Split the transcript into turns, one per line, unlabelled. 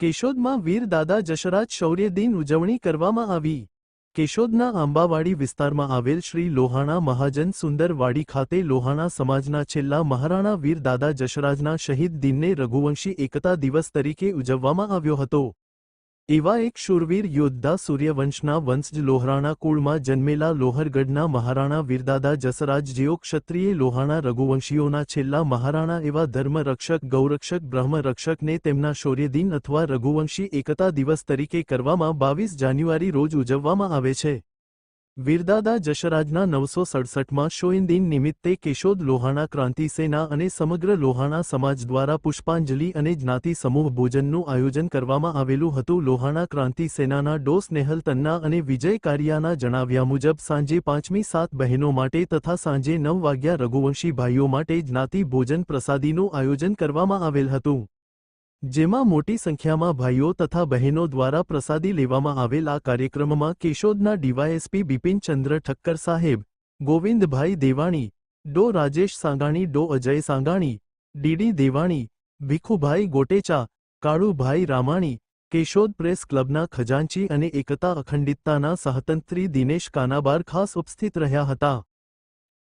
કેશોદમાં વીર દાદા જશરાજ શૌર્ય દિન ઉજવણી કરવામાં આવી. કેશોદના આંબાવાડી વિસ્તારમાં આવેલ શ્રી લોહાણા મહાજન સુંદરવાડી ખાતે લોહાણા સમાજના છેલ્લા મહારાણા વીર દાદા જશરાજના શહીદ દિનને રઘુવંશી એકતા દિવસ તરીકે ઉજવવામાં આવ્યો હતો. એવા એક શૂરવીર યોદ્ધા સૂર્યવંશના વંશજ લોહરાણા કુળમાં જન્મેલા લોહરગઢના મહારાણા વીરદાદા જસરાજ, જેઓ ક્ષત્રિય લોહાણા રઘુવંશીઓના છેલ્લા મહારાણા એવા ધર્મરક્ષક, ગૌરક્ષક બ્રહ્મરક્ષકને તેમના શૌર્યદિન અથવા રઘુવંશી એકતા દિવસ તરીકે કરવામાં બાવીસ જાન્યુઆરી રોજ ઉજવવામાં આવે છે. વીરદાદા જશરાજના નવસો સડસઠમાં શોઈન નિમિત્તે કેશોદ લોહાણા ક્રાંતિ સેના અને સમગ્ર લોહાણા સમાજ દ્વારા પુષ્પાંજલિ અને જ્ઞાતિ સમૂહ ભોજનનું આયોજન કરવામાં આવેલું હતું. લોહાણા ક્રાંતિ સેનાના ડોસ નેહલ તન્ના અને વિજય કારિયાના જણાવ્યા મુજબ સાંજે પાંચમી સાત બહેનો માટે તથા સાંજે નવ વાગ્યા રઘુવંશી ભાઈઓ માટે જ્ઞાતિ ભોજન પ્રસાદીનું આયોજન કરવામાં આવેલ હતું. જેમાં મોટી સંખ્યામાં ભાઈઓ તથા બહેનો દ્વારા પ્રસાદી લેવામાં આવેલ આ કાર્યક્રમમાં કેશોદના ડીવાયએસપી બિપિનચંદ્ર ઠક્કર સાહેબ, ગોવિંદભાઈ દેવાણી, ડો રાજેશ સાંગાણી, ડો અજય સાંગાણી, ડીડી દેવાણી, ભીખુભાઈ ગોટેચા, કાળુભાઈ રામાણી, કેશોદ પ્રેસ ક્લબના ખજાનચી અને એકતા અખંડિતતાના સહતંત્રી દિનેશ કાનાબાર ખાસ ઉપસ્થિત રહ્યા હતા.